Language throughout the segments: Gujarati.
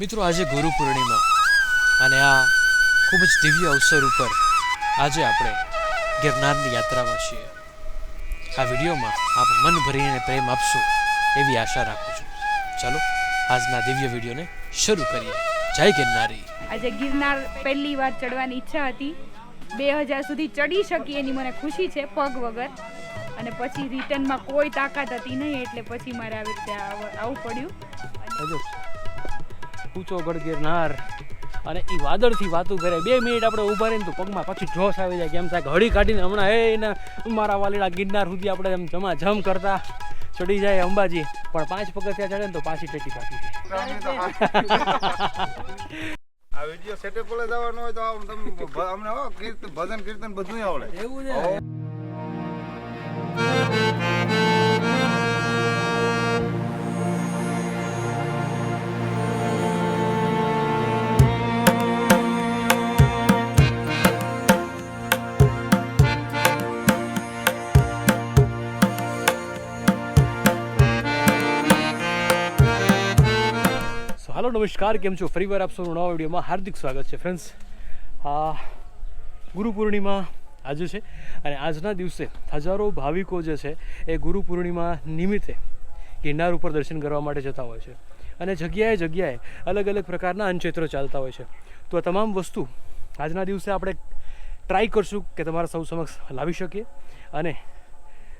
મિત્રો આજે ગુરુ પૂર્ણિમા અને આ ખૂબ જ દિવ્ય અવસર ઉપર આજે આપણે ગિરનારની યાત્રામાં છીએ. આ વિડીયોમાં આપ મન ભરીને પ્રેમ આપશો એવી આશા રાખું છું. ચાલો આજના દિવ્ય વિડીયોને શરૂ કરીએ. જય ગિરનારી. આજે ગિરનાર પહેલી વાર ચડવાની ઈચ્છા હતી. બે હજાર સુધી ચડી શકી એની મને ખુશી છે પગ વગર. અને પછી રિટર્નમાં કોઈ તાકાત હતી નહીં એટલે પછી મારે આવી રીતે આવ- આવવું પડ્યું. ઊંચો ગઢ ગિરનાર. અને એ વાદળથી વાતું કરે. બે મિનિટ આપણે ઊભા રહીને તો પગમાં પછી જોશ આવી જાય કેમ થાય કે હળી કાઢીને હમણાં એ ને મારા વાલીડા ગિરનાર સુધી આપણે એમ જમા જમ કરતા ચડી જાય અંબાજી. પણ પાંચ પગથિયા ચડે ને તો પાછી ટેટી પાછી આ વીડિયો સેટઅપ કોલે જવાનો હોય તો આમ તમને અમને ભજન કીર્તન બધું આવડે. એવું હો. નમસ્કાર, કેમ છો? ફરીવાર આપ સૌનું નવા વિડીયોમાં હાર્દિક સ્વાગત છે ફ્રેન્ડ્સ આ ગુરુ પૂર્ણિમા આજે છે અને આજના દિવસે હજારો ભાવિકો જે છે એ ગુરુ પૂર્ણિમા નિમિત્તે ગિરનાર ઉપર દર્શન કરવા માટે જતા હોય છે અને જગ્યાએ જગ્યાએ અલગ અલગ પ્રકારના અન્નક્ષેત્રો ચાલતા હોય છે. તો આ તમામ વસ્તુ આજના દિવસે આપણે ટ્રાય કરશું કે તમારા સૌ સમક્ષ લાવી શકીએ અને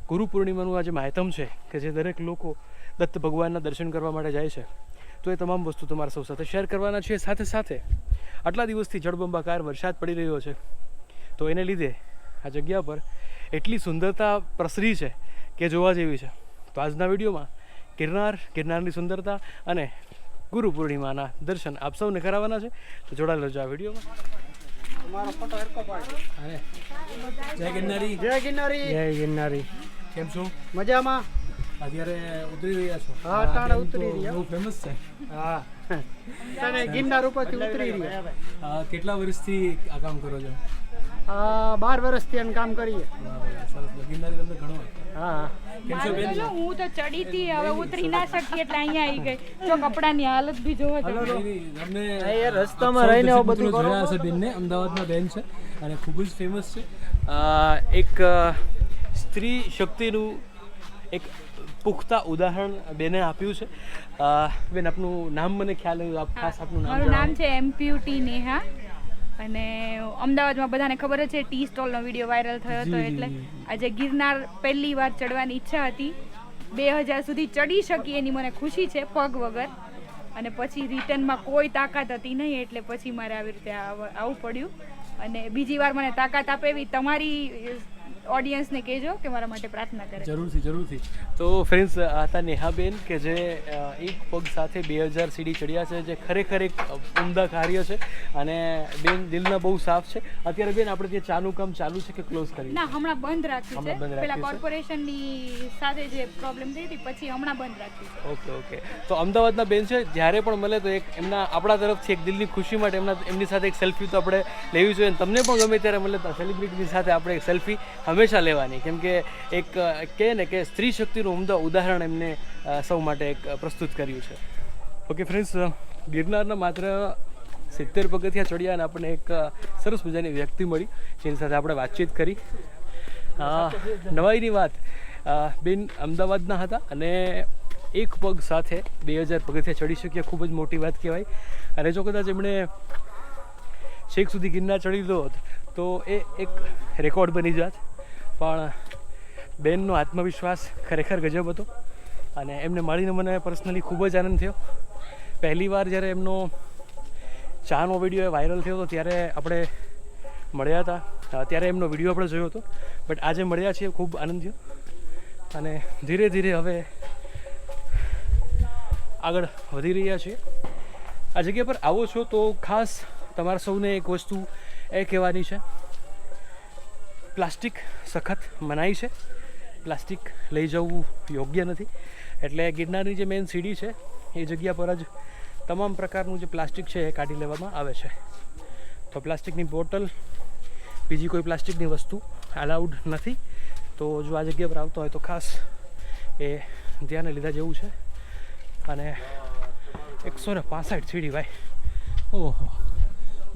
ગુરુ પૂર્ણિમાનું આ જે માહિતમ છે કે જે દરેક લોકો દત્ત ભગવાનના દર્શન કરવા માટે જાય છે. તો એ તમામ વસ્તુ તમારા સૌ સાથે શેર કરવાના છે. સાથે સાથે આટલા દિવસથી જળબંબાકાર વરસાદ પડી રહ્યો છે. તો એને લીધે આ જગ્યા પર એટલી સુંદરતા પ્રસરી છે કે જોવા જેવી છે. તો આજના વિડીયોમાં ગિરનાર ગિરનારની સુંદરતા અને ગુરુ પૂર્ણિમાના દર્શન આપ સૌને કરાવવાના છે. તો જોડાયેલો છો આ વિડીયોમાં. જય ગિરનારી. જય ગિરનારી. જય ગિરનારી. કેમ છો? મજામાં. અત્યારે ઉતરી રહ્યા છો. હા, અટાણે ઉતરી રહ્યા. બહુ ફેમસ છે. હા. તને ગિરનાર ઉપરથી ઉતરી રહ્યા કેટલા વર્ષથી આ કામ કરો છો? બાર વર્ષથી એનું કામ કરીએ. હા બેન? હું તો ચડી હતી હવે ઉતરી ના શકી એટલે અહીંયા આવી ગઈ. જો કપડાની હાલત બી જોવો તમને રસ્તામાં રહીને બધું કરો. બેનને. અમદાવાદના બેન છે અને ખૂબ જ ફેમસ છે. એક સ્ત્રી શક્તિનું એક પુખ્તા ઉદાહરણ બેને આપ્યું છે. બેન આપનું નામ મને ખ્યાલ નહીં આપ ખાસ આપનું નામ મારું નામ. છે એમપ્યુટી નેહા. અને અમદાવાદમાં બધાને ખબર જ છે ટી સ્ટોલનો વીડિયો વાયરલ થયો હતો એટલે. આજે ગિરનાર પહેલી વાર ચડવાની ઈચ્છા હતી. બે હજાર સુધી ચડી શકી એની મને ખુશી છે પગ વગર. અને પછી રિટર્નમાં કોઈ તાકાત હતી નહીં એટલે પછી મારે આવી રીતે આવવું પડ્યું. અને બીજી વાર મને તાકાત આપે એવી તમારી ઓડિયન્સને કહેજો કે મારા માટે પ્રાર્થના કરે. જરૂરથી જરૂરથી. તો ફ્રેન્ડ્સ આ હતા નેહાબેન કે જે એક પગ સાથે બે હજાર સીડી ચડ્યા છે જે ખરેખર એક ઉમદા કાર્ય છે અને બેન દિલના બહુ સાફ છે. અત્યારે બેન આપણે ત્યાં ચાનું કામ ચાલુ છે કે ક્લોઝ કરી ના હમણાં બંધ રાખ્યું છે. પેલા કોર્પોરેશનની સાથે જે પ્રોબ્લેમ થઈ હતી પછી હમણાં બંધ રાખ્યું છે. Okay okay. તો અમદાવાદના બેન છે જ્યારે પણ મળે તો એક એમના આપણા તરફથી એક દિલની ખુશી માટે એમના એમની સાથે એક સેલ્ફી તો આપણે લેવી જોઈએ. તમને પણ ગમે ત્યારે મળે તો સેલિબ્રિટીની સાથે આપણે એક સેલ્ફી હંમેશા લેવાની. કેમ કે એક કહે ને કે સ્ત્રી શક્તિનું ઉમદા ઉદાહરણ એમને સૌ માટે એક પ્રસ્તુત કર્યું છે. ઓકે ફ્રેન્ડ્સ ગિરનારના માત્ર સિત્તેર પગથિયા ચડ્યા અને આપણને એક સરસ મજાની વ્યક્તિ મળી, જેની સાથે આપણે વાતચીત કરી. નવાઈની વાત બેન અમદાવાદના હતા અને એક પગ સાથે બે હજાર પગથિયા ચડી શક્યા, ખૂબ જ મોટી વાત કહેવાય. અને જો કદાચ એમણે છેક સુધી ગિરનાર ચડી દો તો એ એક રેકોર્ડ બની જાત. પણ બેનનો આત્મવિશ્વાસ ખરેખર ગજબ હતો અને એમને મળીને મને પર્સનલી ખૂબ જ આનંદ થયો. પહેલી વાર જ્યારે એમનો ચાનો વીડિયો વાયરલ થયો હતો ત્યારે આપણે મળ્યા હતા. ત્યારે એમનો વીડિયો આપણે જોયો હતો. બટ આજે મળ્યા છીએ, ખૂબ આનંદ થયો. અને ધીરે ધીરે હવે આગળ વધી રહ્યા છીએ. આ જગ્યા પર આવો છો તો ખાસ તમારા સૌને એક વસ્તુ એ કહેવાની છે પ્લાસ્ટિક સખત મનાઈ છે. પ્લાસ્ટિક લઈ જવું યોગ્ય નથી. એટલે ગિરનારની જે મેઇન સીડી છે, એ જગ્યા પર જ તમામ પ્રકારનું જે પ્લાસ્ટિક છે એ કાઢી લેવામાં આવે છે. તો પ્લાસ્ટિકની બોટલ, બીજી કોઈ પ્લાસ્ટિકની વસ્તુ અલાઉડ નથી. તો જો આ જગ્યા પર આવતો હોય તો ખાસ એ ધ્યાને લીધા જેવું છે. અને એકસો ને પાસઠ સીડી ભાઈ. ઓહો.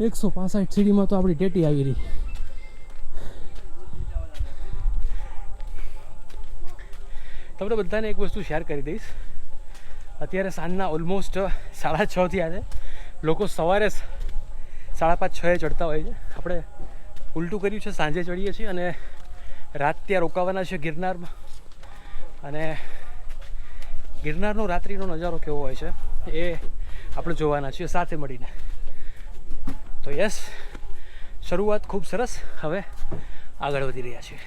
એકસો પાસઠ સીડીમાં તો આપણી ટેટી આવી રહી. તમને બધાને એક વસ્તુ શેર કરી દઈશ. અત્યારે સાંજના ઓલમોસ્ટ સાડા છ થયા છે લોકો સવારે સાડા પાંચ છએ ચડતા હોય છે. આપણે ઉલટું કર્યું છે, સાંજે ચડીએ છીએ અને રાત ત્યાં રોકાવાના છે ગિરનારમાં. અને ગિરનારનો રાત્રિનો નજારો કેવો હોય છે, એ આપણે જોવાના છીએ સાથે મળીને. તો યસ શરૂઆત ખૂબ સરસ. હવે આગળ વધી રહ્યા છીએ.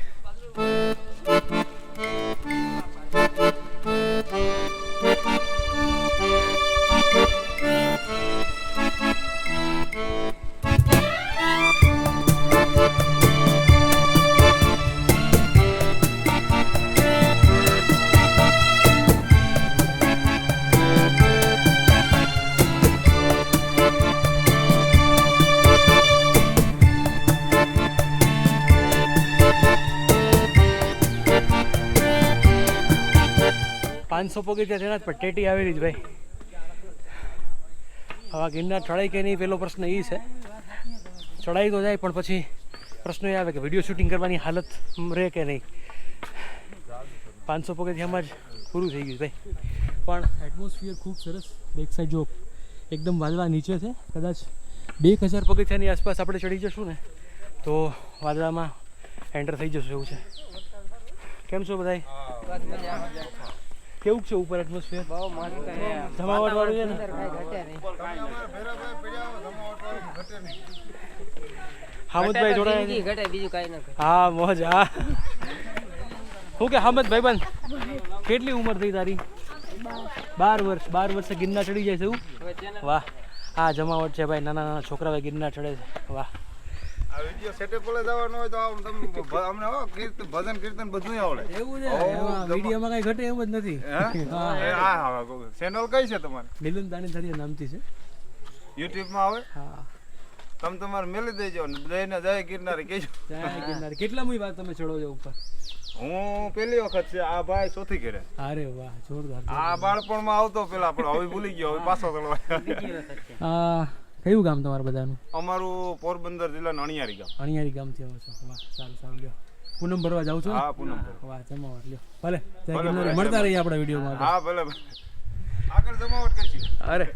Música પાંચસો પગથિયા તેના પણ ટેટી આવેલી જ ભાઈ. હવે ગિરનાર ચડાઈ કે નહીં પહેલો પ્રશ્ન એ છે. ચડાઈ તો જાય, પણ પછી પ્રશ્ન એ આવે કે વીડિયો શૂટિંગ કરવાની હાલત રહે કે નહીં? પાંચસો પગથિયામાં જ પૂરું થઈ ગયું ભાઈ. પણ એટમોસ્ફિયર ખૂબ સરસ. બેક સાઈડ જો એકદમ વાદળા નીચે છે, કદાચ બે હજાર પગથિયાની આસપાસ આપણે ચડી જશું ને, તો વાદળામાં એન્ટર થઈ જશું એવું છે. કેમ છો બધાય? કેવું છે ઉપર એટમોસ્ફિયર જમાવટ વાળું છે. હો, જમાવટ વાળું છે ને? હામદભાઈ જોડાયા ઘટે બીજું કાઈ ન હા મોજ હા. શું કે હામદ બન કેટલી ઉંમર થઈ તારી? બાર વર્ષ બાર વર્ષે ગિરનાર ચડી જાય છે એવું? વાહ. હા જમાવટ છે ભાઈ નાના નાના છોકરાઓ ગિરનાર ચડે છે. વાહ. વીડિયો સેટઅપ પર હોય તો આમ તમે ભ- અમને હો કીર્તન ભજન કીર્તન બધું આવડે. એવું છે? એમાં કઈ ઘટે એમ જ નથી. હે? ચેનલ કઈ છે તમારી? મિલન દાણી ધરિયા નામથી છે. યુટ્યુબમાં આવે? હા. તમે તમારે મેલી દેજો ને જઈને જય ગિરનારી કહેજો. જય ગિરનાર. કેટલા મુઈ વાત તમે ચડો છો ઉપર? હું પેલી વખત છે આ ભાઈ ચોથી ઘેરે. અરે વાહ જોરદાર આ બાળપણમાં આવતો પેલા પણ હવે ભૂલી ગયો હવે પાછો ચડવા આ કયું ગામ તમારું બધાનું? અમારું પોરબંદર જિલ્લાનું અણિયારી ગામ. અણિયારી ગામથી આવો છો. વાહ સારું સારું. લ્યો. પૂનમ ભરવા જાવ છો? હા પૂનમ વાહ જમાવટ લ્યો. ભલે મળતા રહીએ આપણા વિડીયોમાં હા ભલે આગળ જમાવટ કરશું. અરે.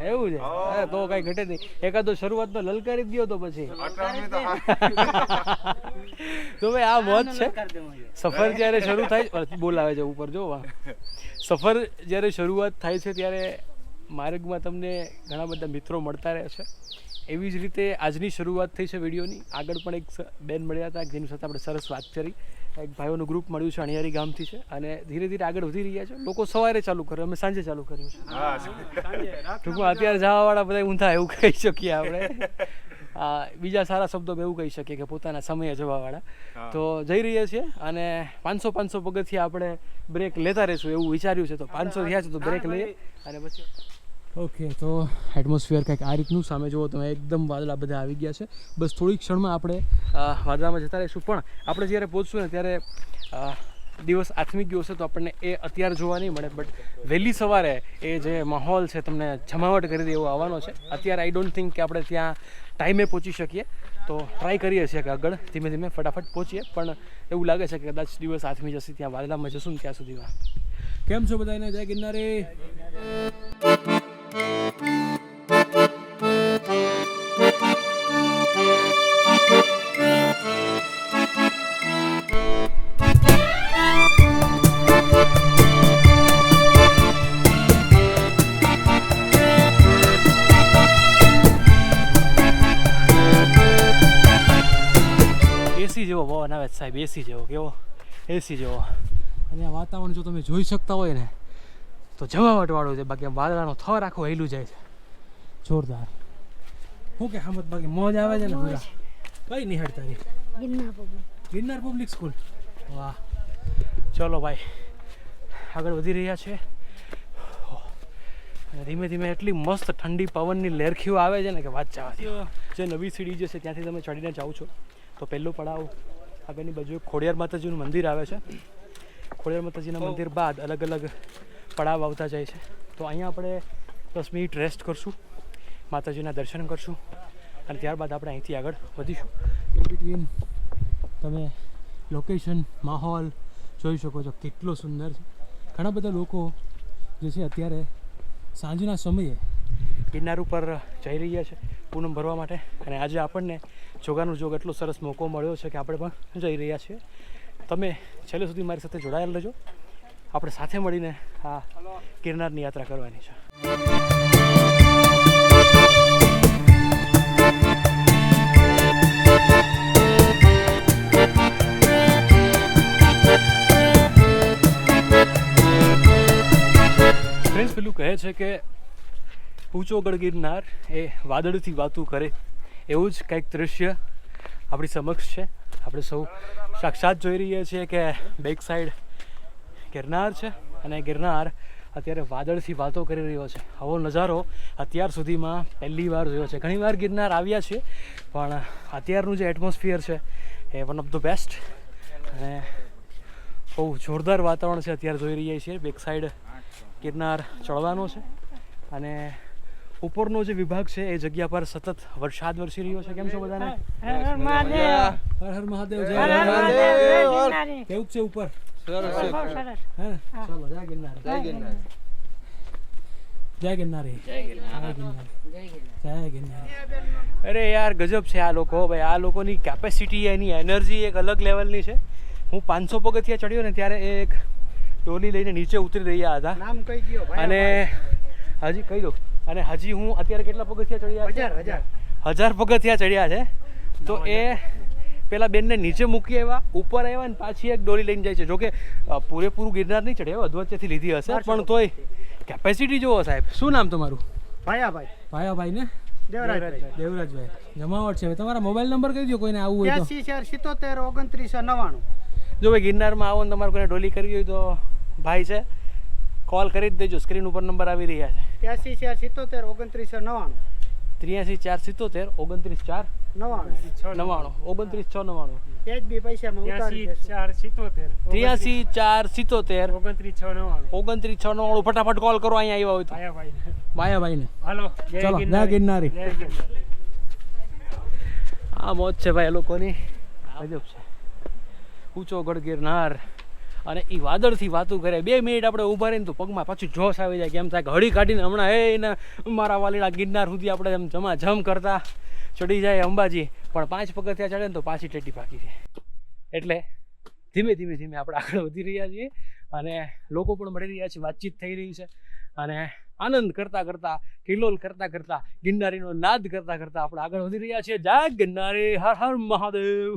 એવું છે? અરે તો કઈ ઘટે નહીં. એકાદો શરૂઆતનો લલકારી દો દ્યો તો પછી. તો ભાઈ આ મોજ છે? સફર જ્યારે શરૂ થાય બોલાવે છે ઉપર જો વાહ. સફર જ્યારે શરૂઆત થાય છે ત્યારે માર્ગમાં તમને ઘણા બધા મિત્રો મળતા રહે છે. એવી જ રીતે આજની શરૂઆત થઈ છે વિડીયોની. આગળ પણ એક બેન મળ્યા હતા જેની સાથે આપણે સરસ વાત કરી. એક ભાઈઓનું ગ્રુપ મળ્યું છે અણિયારી ગામથી છે. અને ધીરે ધીરે આગળ વધી રહ્યા છે. લોકો સવારે ચાલુ કરે અમે સાંજે ચાલુ કર્યું છે ટૂંકમાં અત્યારે જવાવાળા બધા ઊંધા એવું કહી શકીએ આપણે. બીજા સારા શબ્દો એવું કહી શકીએ કે પોતાના સમયે જવાવાળા. તો જઈ રહ્યા છીએ અને પાંચસો પાંચસો પગથિયા આપણે બ્રેક લેતા રહીશું એવું વિચાર્યું છે. તો પાંચસો થયા છે તો બ્રેક લઈએ અને પછી ઓકે તો એટમોસ્ફિયર કંઈક આ રીતનું સામે જુઓ તમે એકદમ વાદળા બધા આવી ગયા છે. બસ થોડીક ક્ષણમાં આપણે વાદળામાં જતા રહીશું. પણ આપણે જ્યારે પહોંચશું ને ત્યારે દિવસ આથમી ગયો હશે તો આપણને એ અત્યારે જોવા નહીં મળે. બટ વહેલી સવારે એ જે માહોલ છે તમને જમાવટ કરી દે એવો આવવાનો છે. અત્યારે આઈ ડોન્ટ થિંક કે આપણે ત્યાં ટાઈમે પહોંચી શકીએ. તો ટ્રાય કરીએ છીએ કે આગળ ધીમે ધીમે ફટાફટ પહોંચીએ. પણ એવું લાગે છે કે કદાચ દિવસ આઠમી જશે, ત્યાં વાદળામાં જશું ને ત્યાં સુધીમાં કેમ છો બધાને જય ગિરનારે. સાહેબ એસી જેવો કેવો? એસી જેવો. અને આ વાતાવરણ જો તમે જોઈ શકતા હોય ને તો જવાવટવાળું છે. બાકી વાદળાનો થર આખો હેલું જાય છે. જોરદાર. શું કે હમત બાકી મોજ આવે છે ને પૂરા કઈ નિહાળ તારી ગિરનાર પબ્લિક સ્કૂલ વાહ. ચલો ભાઈ આગળ વધી રહ્યા છે. ધીમે ધીમે એટલી મસ્ત ઠંડી પવનની લેરખીઓ આવે છે ને કે વાત જવા જે નવી સીડી જે છે ત્યાંથી તમે ચડીને જાઓ છો. તો પહેલો પડાવ. આગળની બાજુ ખોડિયાર માતાજીનું મંદિર આવે છે. ખોડિયાર માતાજીના મંદિર બાદ અલગ અલગ પડાવ આવતા જાય છે. તો અહીંયા આપણે દસ મિનિટ રેસ્ટ કરશું. માતાજીના દર્શન કરશું. અને ત્યારબાદ આપણે અહીંથી આગળ વધીશું. ઇન બિટવીન તમે લોકેશન માહોલ જોઈ શકો છો. કેટલો સુંદર છે. ઘણા બધા લોકો જે છે અત્યારે સાંજના સમયે ગિરનાર ઉપર જઈ રહ્યા છે પૂનમ ભરવા માટે. અને આજે આપણને જોગાનું જોગ એટલો સરસ મોકો મળ્યો છે કે આપણે પણ જઈ રહ્યા છીએ. તમે છેલ્લે સુધી મારી સાથે જોડાયેલ રહેજો. આપણે સાથે મળીને આ ગિરનારની યાત્રા કરવાની છે. પેલું કહે છે કે ઊંચો ગઢ ગિરનાર એ વાદળથી વાતું કરે. એવું જ કંઈક દૃશ્ય આપણી સમક્ષ છે. આપણે સૌ સાક્ષાત જોઈ રહ્યા છીએ કે બેક સાઈડ ગિરનાર છે અને ગિરનાર અત્યારે વાદળથી વાતો કરી રહ્યો છે. આવો નજારો અત્યાર સુધીમાં પહેલી વાર જોયો છે. ઘણી વાર ગિરનાર આવ્યા છે, પણ અત્યારનું જે એટમોસ્ફિયર છે એ વન ઓફ ધ બેસ્ટ અને બહુ જોરદાર વાતાવરણ છે અત્યારે જોઈ રહ્યા છીએ. બેક સાઈડ ગિરનાર ચડવાનો છે અને ઉપરનો જે વિભાગ છે એ જગ્યા પર સતત વરસાદ વરસી રહ્યો છે. કેમ છો બધાને? હર હર મહાદેવ. જય ગિરનાર. કેવું છે ઉપર? સરસ ચલો જય ગિરનાર. જય ગિરનાર. જય ગિરનાર. જય ગિરનાર. જય ગિરનાર. અરે યાર ગજબ છે આ લોકો. ભાઈ આ લોકોની કેપેસિટી એની એનર્જી એક અલગ લેવલની છે. હું પાંચસો પગથિયા ચડ્યો ને ત્યારે એક ડોલી લઈને નીચે ઉતરી રહ્યા હતા. નામ કઈ ગયો અને હજી કહી દો અને હજી હું અત્યારે કેટલા પગથિયા ચડ્યા? હજાર હજાર. હજાર પગથિયા ચડ્યા છે. તો એ પેલા બેનને નીચે મૂકી આવ્યા ઉપર આવ્યા ને પાછી એક ડોલી લઈને જાય છે. જોકે પૂરેપૂરું ગિરનાર નહીં ચડ્યા અધવચ્ચેથી લીધી હશે પણ તોય કેપેસિટી જુઓ સાહેબ. શું નામ તમારું? ભાયાભાઈ. ભાયાભાઈ ને દેવરાજભાઈ. દેવરાજભાઈ. જમાવટ છે. તમારા મોબાઈલ નંબર કહી દો કોઈને આવું હોય ચાર સિત્તોતેર ઓગણત્રીસ નવ્વાણું જો ભાઈ ગિરનારમાં આવો ને તમારે કોઈને ડોલી કરવી હોય તો ભાઈ છે કોલ કરી જ દેજો. સ્ક્રીન ઉપર નંબર આવી રહ્યા છે. ત્યાસી ચાર સિત્તોતેર ઓગણત્રીસો નવ્વાણું ત્ર્યાસી ચાર સિત્તોતેર ઓગણત્રીસ ચાર નવ્વાણું નવ્વાણું ઓગણત્રીસ છ નવ્વાણું એ જ બી પૈસામાં ઉતારી ચાર સિત્તોતેર ત્ર્યાસી ચાર સિત્તોતેર ઓગણત્રીસ છ નવ્વાણું ઓગણત્રીસ છ નવ્વાણું ફટાફટ કોલ કરો અહીંયા આવ્યા હોય તો. ભાઈ માયાભાઈને. હાલો ચલો જય ગિરનારી. ગિરનારી જય ગિરનારી. આ મોજ છે ભાઈ એ લોકોની. છે. ઊંચો ગઢ ગિરનાર. અને એ વાદળથી વાતું કરે. બે મિનિટ આપણે ઊભા રહીને તો પગમાં પાછું જોશ આવી જાય કેમ થાય ઘડી કાઢીને હમણાં હે ને મારા વાલીડા ગિરનાર સુધી આપણે એમ જમા જમ કરતા ચડી જાય અંબાજી. પણ પાંચ પગથિયા ચડે ને તો પાછી ટેટી પાકી જાય. એટલે ધીમે ધીમે ધીમે આપણે આગળ વધી રહ્યા છીએ અને લોકો પણ મળી રહ્યા છે, વાતચીત થઈ રહી છે. અને આનંદ કરતા કરતા, કિલોલ કરતા કરતા, ગિરનારીનો નાદ કરતા કરતા આપણે આગળ વધી રહ્યા છીએ. જય ગિરનારી, હર હર મહાદેવ.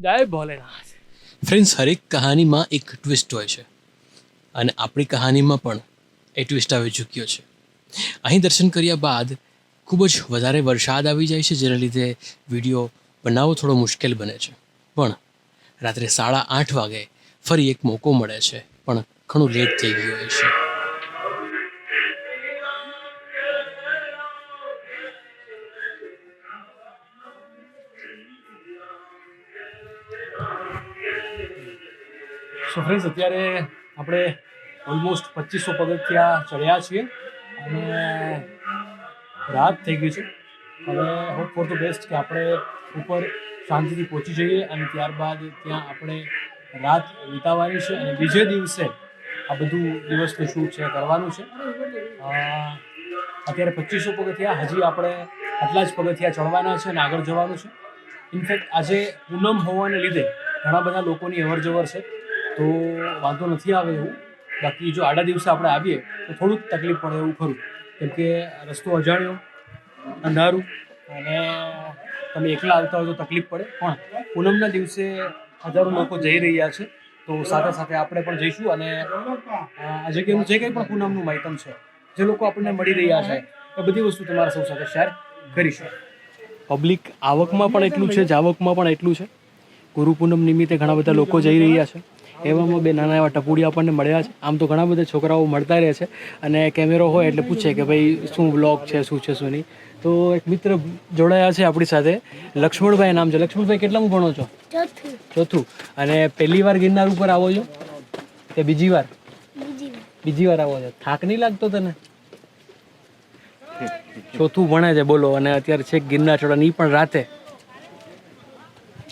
જય ભોલેનાથ. ફ્રેન્ડ્સ હરેક કહાનીમાં એક ટ્વિસ્ટ હોય છે. અને આપણી કહાનીમાં પણ એ ટ્વિસ્ટ આવી ચૂક્યો છે. અહીં દર્શન કર્યા બાદ ખૂબ જ વધારે વરસાદ આવી જાય છે, જેના લીધે વીડિયો બનાવવો થોડો મુશ્કેલ બને છે. પણ રાત્રે સાડા આઠ વાગે ફરી એક મોકો મળે છે, પણ ઘણું લેટ થઈ ગયું હોય છે. સો ફ્રેન્ડ્સ અત્યારે આપણે ઓલમોસ્ટ પચીસો પગથિયા ચડ્યા છીએ અને રાત થઈ ગઈ છે. હવે હોપ ફોર ધ બેસ્ટ કે આપણે ઉપર શાંતિથી પહોંચી જઈએ અને ત્યારબાદ ત્યાં આપણે રાત વિતાવવાની છે અને બીજે દિવસે આ બધું દિવસનું શું છે, કરવાનું છે. અત્યારે પચીસો પગથિયા, હજી આપણે આટલા જ પગથિયા ચડવાના છે અને આગળ જવાનું છે. ઇનફેક્ટ આજે પૂનમ હોવાને લીધે ઘણા બધા લોકોની અવર જવર છે. તો વાંધો નથી આવે એવું. બાકી જો આડા દિવસે આપણે આવીએ, તો થોડુંક તકલીફ પડે એવું ખરું. કેમ કે રસ્તો અજાણ્યો, અંધારું, અને તમે એકલા આવતા હોય તો તકલીફ પડે. પણ પૂનમના દિવસે હજારો લોકો જઈ રહ્યા છે. તો સાથે સાથે આપણે પણ જઈશું અને આ જગ્યાનું જે કંઈ પણ પૂનમનું માહિતમ છે, જે લોકો આપણને મળી રહ્યા છે, એ બધી વસ્તુ તમારા સૌ સાથે શેર કરીશું. પબ્લિક આવકમાં પણ એટલું છે, જાવકમાં પણ એટલું છે. ગુરુ પૂનમ નિમિત્તે ઘણા બધા લોકો જઈ રહ્યા છે. એવામાં બે નાના એવા ટપુડી આપણને મળ્યા છે. આમ તો ઘણા બધા છોકરાઓ મળતા રહે છે અને કેમેરો હોય એટલે પૂછે કે ભાઈ શું વ્લોગ છે શું છે શું નહીં તો એક મિત્ર જોડાયા છે આપણી સાથે. લક્ષ્મણભાઈ નામ છે. લક્ષ્મણભાઈ કેટલામું ભણો છો? ચોથું. અને પહેલી વાર ગિરનાર ઉપર આવો છો? કે બીજી વાર? બીજી વાર. આવો છો. થાક નહીં લાગતો તને? ચોથું ભણે છે બોલો. અને અત્યારે છે ગિરનાર ચડવાની પણ રાતે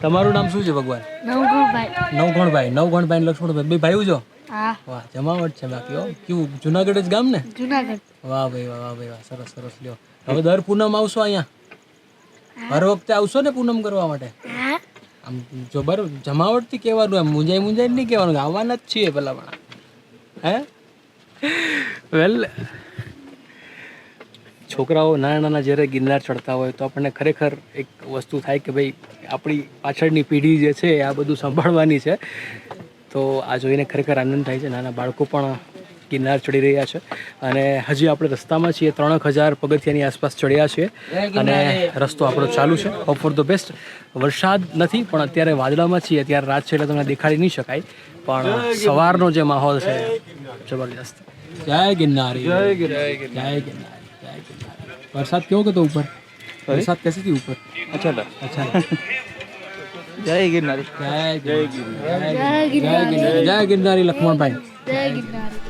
તમારું નામ શું છે ભગવાન? નવગુણભાઈ. નવગણભાઈ. નવગણભાઈ લક્ષ્મણભાઈ. બે ભાઈઓ છો? વાહ જમાવટ છે બાકી હો. કેવું? જુનાગઢ જ ગામ ને? જુનાગઢ. વાહ ભાઈ વાહ વાહ ભાઈ વાહ. સરસ સરસ. લ્યો. હવે દર પૂનમ આવશો અહીંયા? હર વખતે આવશો ને પૂનમ કરવા માટે? આમ જો બરોબર જમાવટથી કહેવાનું એમ મુંજાઈ મુંજાઈ નહીં કહેવાનું આવવાના જ છીએ પેલા પણ હે? વેલ છોકરાઓ નાના નાના જ્યારે ગિરનાર ચડતા હોય તો આપણને ખરેખર એક વસ્તુ થાય કે ભાઈ આપણી પાછળની પેઢી જે છે એ આ બધું સંભાળવાની છે. તો આ જોઈને ખરેખર આનંદ થાય છે. નાના બાળકો પણ ગિરનાર ચડી રહ્યા છે. અને હજી આપણે રસ્તામાં છીએ. ત્રણક હજાર પગથિયાની આસપાસ ચડ્યા છીએ. અને રસ્તો આપણો ચાલુ છે. હોપ ફોર ધ બેસ્ટ વરસાદ નથી પણ અત્યારે વાદળામાં છીએ. અત્યારે રાત છે એટલે તમને દેખાડી નહીં શકાય. પણ સવારનો જે માહોલ છે જબરજસ્ત. જય ગિરનારી જય ગિરનારી. જય ગિરનારી. વરસાદ કેવો હતો ઉપર વરસાદ कैसी थी ऊपर अच्छा था अच्छा જય ગિરનારી જય ગિરનારી જય ગિરનારી જય ગિરનારી લક્ષ્મણભાઈ જય ગિરનારી